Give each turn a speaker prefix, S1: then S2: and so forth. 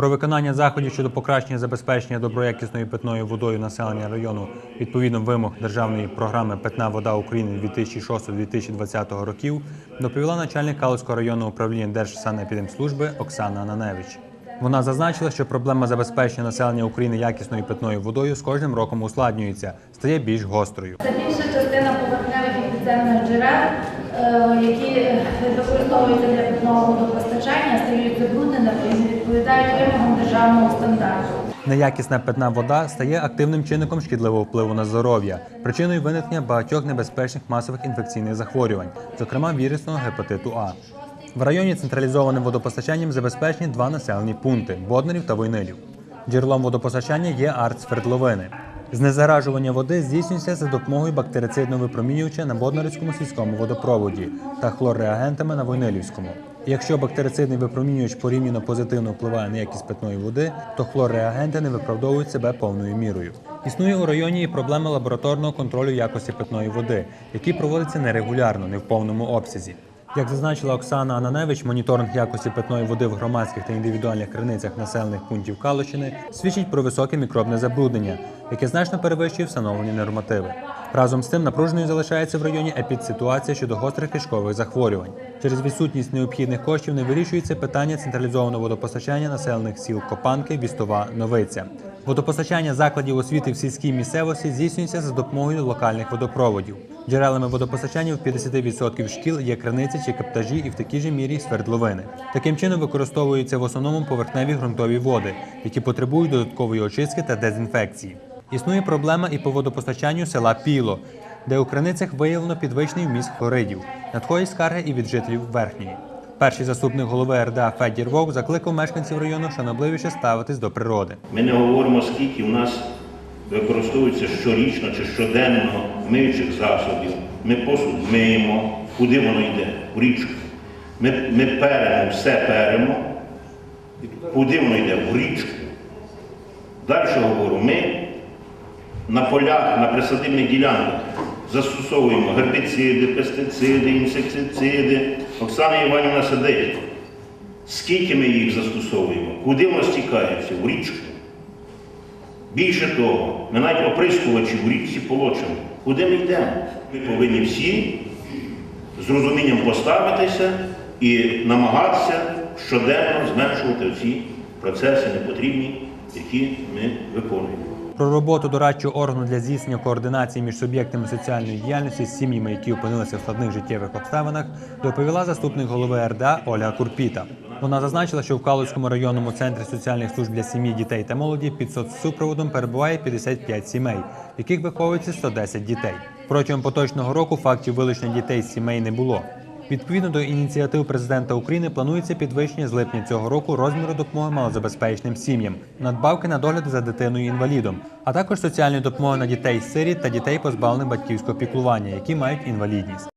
S1: Про виконання заходів щодо покращення забезпечення доброякісною питною водою населення району відповідно вимог державної програми Питна вода України 2006-2020 років доповіла начальник Калуського районного управління Держсанепідемслужби Оксана Ананевич. Вона зазначила, що проблема забезпечення населення України якісною питною водою з кожним роком ускладнюється, стає більш гострою.
S2: Це більша частина поверхневих і підземних джерел, е, використовуються для питного водопостачання, стають забрудненими і не відповідають вимогам державного стандарту.
S1: Неякісна питна вода стає активним чинником шкідливого впливу на здоров'я, причиною виникнення багатьох небезпечних масових інфекційних захворювань, зокрема вірусного гепатиту А. В районі централізованим водопостачанням забезпечені два населені пункти Боднерів та Войнилів. Джерелом водопостачання є арт-свердловини. Знезаражування води здійснюється за допомогою бактерицидного випромінювача на Боднарівському сільському водопроводі та хлорреагентами на Войнилівському. Якщо бактерицидний випромінювач порівняно позитивно впливає на якість питної води, то хлорреагенти не виправдовують себе повною мірою. Існує у районі і проблема лабораторного контролю якості питної води, який проводиться нерегулярно, не в повному обсязі. Як зазначила Оксана Ананевич, моніторинг якості питної води в громадських та індивідуальних криницях населених пунктів Калущини свідчить про високе мікробне забруднення, яке значно перевищує встановлені нормативи. Разом з тим напруженою залишається в районі епідситуація щодо гострих кишкових захворювань. Через відсутність необхідних коштів не вирішується питання централізованого водопостачання населених сіл Копанки, Вістова, Новиця. Водопостачання закладів освіти в сільській місцевості здійснюється за допомогою локальних водопроводів. Джерелами водопостачання в 50% шкіл є криниці чи каптажі і в такій же мірі свердловини. Таким чином використовуються в основному поверхневі ґрунтові води, які потребують додаткової очистки та дезінфекції. Існує проблема і по водопостачанню села Піло, де у криницях виявлено підвищений вміст хлоридів. Надходять скарги і від жителів верхньої. Перший заступник голови РДА Федір Вовк закликав мешканців району шанобливіше ставитись до природи.
S3: Ми не говоримо, скільки в нас використовується щорічно чи щоденно миючих засобів. Ми посуд миємо, куди воно йде? В річку. Ми, ми перемо, все перемо. Куди воно йде? В річку. Далі говорю, ми на полях, на присадибних ділянках застосовуємо гербіциди, пестициди, інсектициди. Оксана Іванівна сидить. Скільки ми їх застосовуємо? Куди воно стікається? В річку. Більше того, ми навіть оприскувачі в річці полочимо. Куди ми йдемо? Ми повинні всі з розумінням поставитися і намагатися щоденно зменшувати ці процеси непотрібні, які ми виконуємо.
S1: Про роботу дорадчого органу для здійснення координації між суб'єктами соціальної діяльності з сім'ями, які опинилися в складних життєвих обставинах, доповіла заступник голови РДА Оля Курпіта. Вона зазначила, що в Калуському районному центрі соціальних служб для сім'ї, дітей та молоді під соцсупроводом перебуває 55 сімей, в яких виховується 110 дітей. Протягом поточного року фактів вилучення дітей з сімей не було. Відповідно до ініціатив президента України планується підвищення з липня цього року розміру допомоги малозабезпеченим сім'ям, надбавки на догляд за дитиною інвалідом, а також соціальної допомоги на дітей сиріт та дітей позбавлених батьківського піклування, які мають інвалідність.